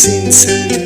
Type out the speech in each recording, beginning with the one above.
sincero.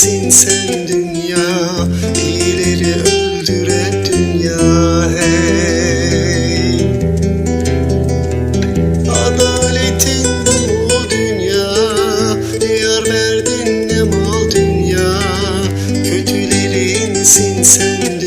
Neredesin sen dünya İyileri öldüren dünya hey. Adaletin bu dünya Diyar verdin ne mal dünya. Kötülerinsin sen